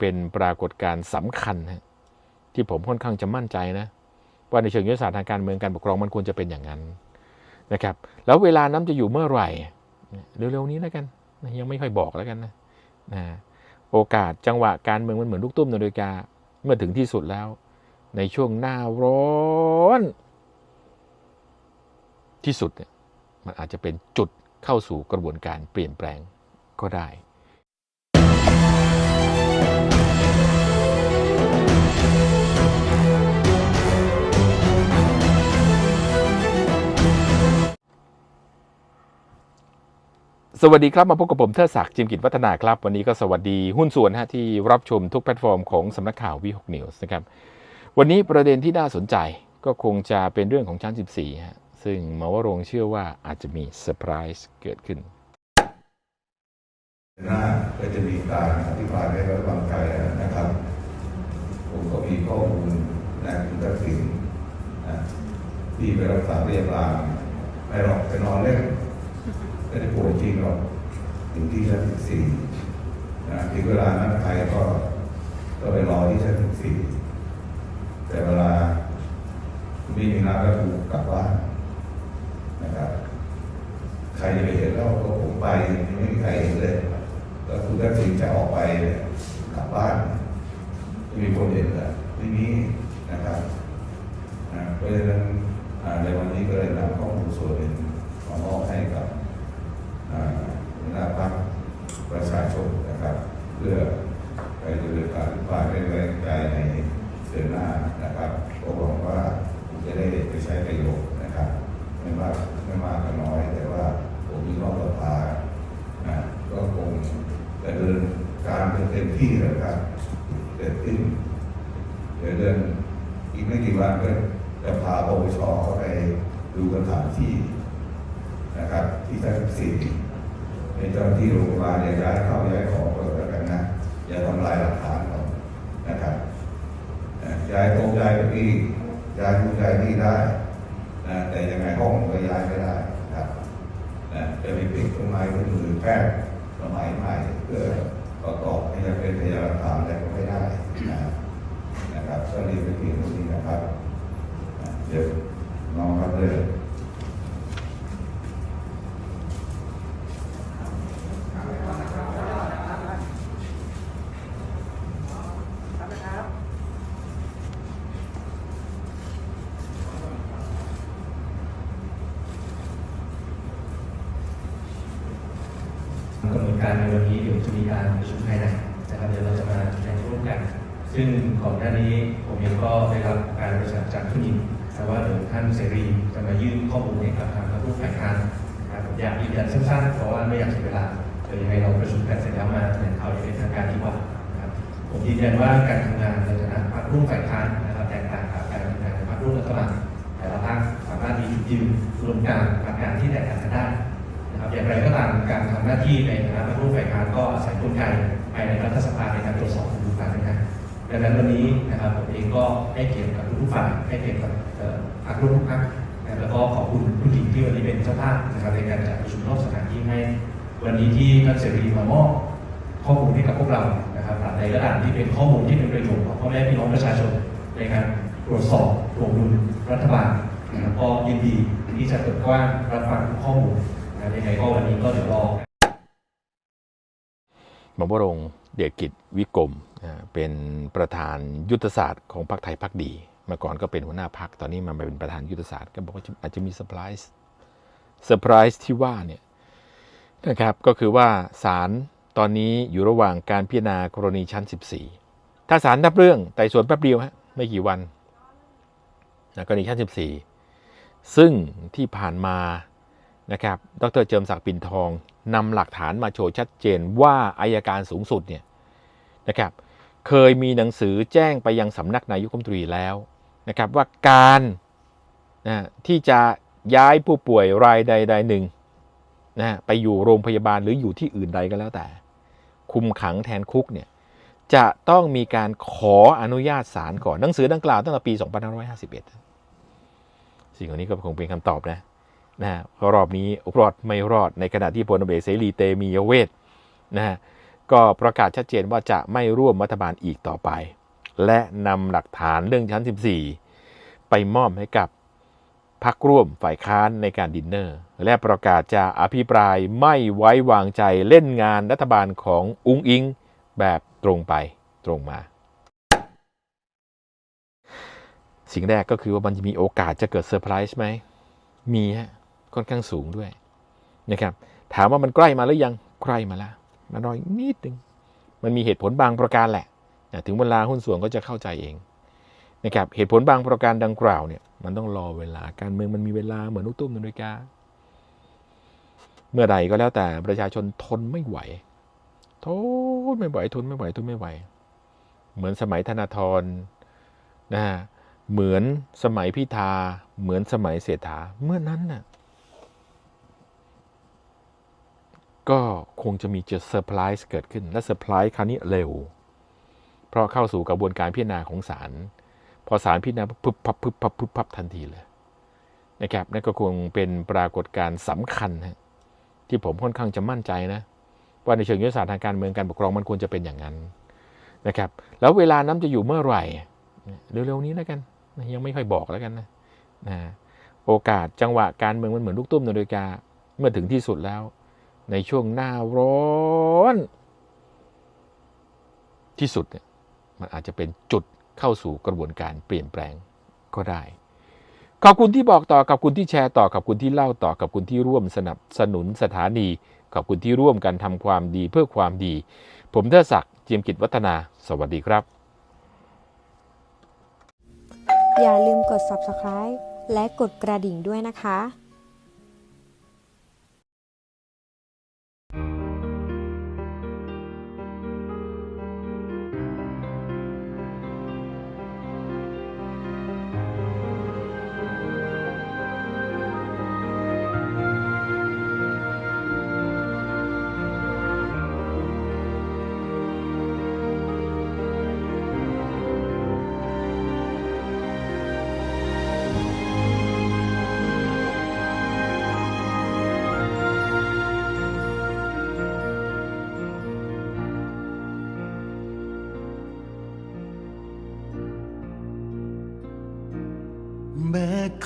เป็นปรากฏการณ์สำคัญที่ผมค่อนข้างจะมั่นใจนะ ว่าในเชิงยุทธศาสตร์ทางการเมืองการปกครองมันควรจะเป็นอย่างนั้นนะครับ แล้วเวลานั้นจะอยู่เมื่อไหร่เร็วๆนี้แล้วกันยังไม่ค่อยบอกแล้วกันนะนะโอกาสจังหวะการเมืองมันเหมือนลูกตุ้มนาฬิกาเมื่อถึงที่สุดแล้ว ในช่วงหน้าร้อน ที่สุดเนี่ยมันอาจจะเป็นจุดเข้าสู่กระบวนการเปลี่ยนแปลงก็ได้ สวัสดีครับ มาพบกับผมเทิดศักดิ์จิมกิจวัฒนาครับ วันนี้ก็สวัสดีหุ้นส่วนฮะที่รับชมทุกแพลตฟอร์มของสำนักข่าววีหกนิวส์นะครับ วันนี้ประเด็นที่น่าสนใจก็คงจะเป็นเรื่องของชั้น 14 ฮะ ซึ่งมอวรงเชื่อว่าอาจจะมีเซอร์ไพรส์เกิดขึ้นหน้าก็จะมีการอธิบายให้ไว้วางใจนะครับ ผมก็มีข้อมูลนะคุณทักษิณนะที่ไปรักษาพยาบาลไม่หรอกไปนอนเล่น ไม่ได้ป่วยจริงหรอกถึงที่ชั้นสิบสี่นะถึงเวลานั้นใครก็ก็ไปรอที่ชั้นสิบสี่แต่เวลาไม่มีงานแล้วถูกกลับบ้านนะครับ ใครจะไปเห็นแล้วก็ผมไปไม่มีใครเห็นเลยแล้วคุณทักษิณจะออกไปกลับบ้านไม่มีคนเห็นเลยไม่มีนะครับเพราะฉะนั้นในวันนี้ก็เลยนำข้อมูลส่วนหนึ่งมามอบให้กับ หัวหน้าพรรคประชาชนนะครับ เพื่อไปดำเนินการอภิปรายไม่ไว้วางใจในเดือนหน้านะครับก็หวังว่าจะได้ไปใช้ประโยชน์นะครับ ไม่มากไม่มากก็น้อย แต่ว่าผมมีรอบสภานะก็คงจะเดินการเป็นเต็มที่แล้วครับเสร็จสิ้นเดี๋ยวเดือนอีกไม่กี่วันก็จะพาปปชเข้าไปดูสถานที่นะครับที่ชั้นสี่ ในเจ้าหน้าที่โรงพยาบาลย้ายเข้าย้ายของก็แล้วกันนะอย่าทำลายหลักฐานก่อนนะครับย้ายตรงย้ายเก้าอี้ย้ายทุกย้ายที่ได้นะแต่ยังไงห้องก็ย้ายไม่ได้นะครับนะจะไปปิดต้นไม้ต้นมือแพทย์สมัยใหม่เพื่อประกอบให้เป็นพยานหลักฐานอะไรก็ไม่ได้นะนะครับก็รีไปเพียงเท่านี้นะครับเดี๋ยวน้องครับเลย การในวันนี้เดี๋ยวจะมีการประชุมภายในนะครับเดี๋ยวเราจะมาแถลงร่วมกัน ซึ่งก่อนหน้านี้ผมเองก็ได้รับการประสานจากทุนอินแต่ว่าเดี๋ยวท่านเสรีจะมายื่นข้อมูลให้กับทางพรรคร่วมฝ่ายค้านนะครับผมอยากยืนยันสั้นๆเพราะว่าไม่อยากเสียเวลาเดี๋ยวยังไงเราประชุมกันเสร็จแล้วมาแถลงข่าวอย่างเป็นทางการดีกว่านะครับผมยืนยันว่าการทำงานในฐานะพรรคร่วมฝ่ายค้านนะครับแตกต่างกับการทำงานในพรรคร่วมรัฐบาลแต่ละพรรคสามารถมีจุดยืนรวมการหลักการที่แตกต่างกันได้ นะครับอย่างไรก็ตามการทำหน้าที่ในฐานะผู้ร่วมฝ่ายค้านก็อาศัยกลไกภายในรัฐสภาในการตรวจสอบดูการทำงานดังนั้นวันนี้นะครับผมเองก็ให้เกียรติกับทุกฝ่ายให้เกียรติกับพรรคร่วมทุกพรรคแล้วก็ขอบคุณผู้หญิงที่วันนี้เป็นเจ้าภาพนะครับในการจัดประชุมนอกสถานที่ให้วันนี้ที่ท่านเสรีมามอบข้อมูลให้กับพวกเรานะครับในระดับที่เป็นข้อมูลที่เป็นประโยชน์ของพ่อแม่พี่น้องประชาชนในการตรวจสอบถวงดุลรัฐบาลนะครับก็ยินดีที่จะเปิดกว้างรับฟังข้อมูล นะยังไงก็วันนี้ก็เดี๋ยวรอหมอวรงค์เดชกิจวิกรมเป็นประธานยุทธศาสตร์ของพรรคไทยพรรคดีเมื่อก่อนก็เป็นหัวหน้าพรรคตอนนี้มาเป็นประธานยุทธศาสตร์ก็บอกว่าอาจจะมีเซอร์ไพรส์เซอร์ไพรส์ที่ว่าเนี่ยนะครับก็คือว่าศาลตอนนี้อยู่ระหว่างการพิจารณากรณีชั้น 14 ถ้าศาลรับเรื่องไต่สวนแป๊บเดียวฮะไม่กี่วันนะกรณีชั้น 14 ซึ่งที่ผ่านมา นะครับ ดรเจิมศักดิ์ปินทองนำหลักฐานมาโชว์ชัดเจนว่าอายการสูงสุดเนี่ยนะครับเคยมีหนังสือแจ้งไปยังสำนักนายกรัฐมนตรีแล้วนะครับว่าการนะที่จะย้ายผู้ป่วยรายใดใดหนึ่งนะไปอยู่โรงพยาบาลหรืออยู่ที่อื่นใดก็แล้วแต่ คุมขังแทนคุกเนี่ยจะต้องมีการขออนุญาตศาลก่อนหนังสือดังกล่าวตั้งแต่ปี 2551 สิ่งเหล่านี้ก็คงเป็นคำตอบนะ นะฮะรอบนี้รอดไม่รอดในขณะที่พลเอกเสรีเตมียเวทนะฮะก็ประกาศชัดเจนว่าจะไม่ร่วมรัฐบาลอีกต่อไป และนำหลักฐานเรื่องชั้น 14 ไปมอบให้กับพักร่วมฝ่ายค้านในการดินเนอร์ และประกาศจะอภิปรายไม่ไว้วางใจเล่นงานรัฐบาลของอุ้งอิงแบบตรงไปตรงมา สิ่งแรกก็คือว่ามันจะมีโอกาสจะเกิดเซอร์ไพรส์ไหม มีฮะ ค่อนข้างสูงด้วยนะครับถามว่ามันใกล้มาหรือยังใกล้มาแล้วมารออีกนิดนึงมันมีเหตุผลบางประการแหละนะถึงเวลาหุ้นส่วนก็จะเข้าใจเองนะครับเหตุผลบางประการดังกล่าวเนี่ยมันต้องรอเวลาการเมืองมันมีเวลาเหมือนลูกตุ้มนาฬิกาเมื่อใดก็แล้วแต่ประชาชนทนไม่ไหวทนไม่ไหวทนไม่ไหวทนไม่ไหว เหมือนสมัยธนาธรนะฮะเหมือนสมัยพิธาเหมือนสมัยเศรษฐาเมื่อนั้นน่ะ ก็คงจะมีเจอเซอร์ไพรส์เกิดขึ้น และเซอร์ไพรส์คราวนี้เร็ว เพราะเข้าสู่กระบวนการพิจารณาของศาล พอศาลพิจารณาปุ๊บพับปุ๊บพับปุ๊บพับทันทีเลยนะครับนั่นก็คงเป็นปรากฏการณ์สำคัญฮะที่ผมค่อนข้างจะมั่นใจนะ ว่าในเชิงยุทธศาสตร์ทางการเมืองการปกครองมันควรจะเป็นอย่างนั้นนะครับ แล้วเวลานั้นจะอยู่เมื่อไหร่ เร็วๆนี้แล้วกัน ยังไม่ค่อยบอกแล้วกันนะนะโอกาสจังหวะการเมืองมันเหมือนลูกตุ้มนาฬิกาเมื่อถึงที่สุดแล้ว ในช่วงหน้าร้อน ที่สุดเนี่ยมันอาจจะเป็นจุดเข้าสู่กระบวนการเปลี่ยนแปลงก็ได้ ขอบคุณที่บอกต่อขอบคุณที่แชร์ต่อขอบคุณที่เล่าต่อขอบคุณที่ร่วมสนับสนุนสถานี ขอบคุณที่ร่วมกันทำความดีเพื่อความดี ผมเทอศักดิ์เจียมกิจวัฒนา สวัสดีครับ อย่าลืมกด subscribe และกดกระดิ่งด้วยนะคะ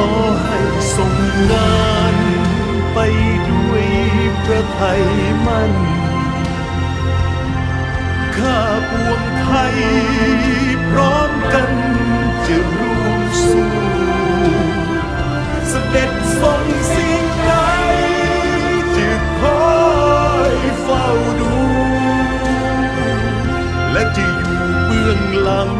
ขอให้ส่งงานไปด้วยพระไทยมั่น ข้าปวงไทยพร้อมกันจะร่วมสู้เสด็จทรงสิ่งใดจะคอยเฝ้าดู และจะอยู่เบื้องหลัง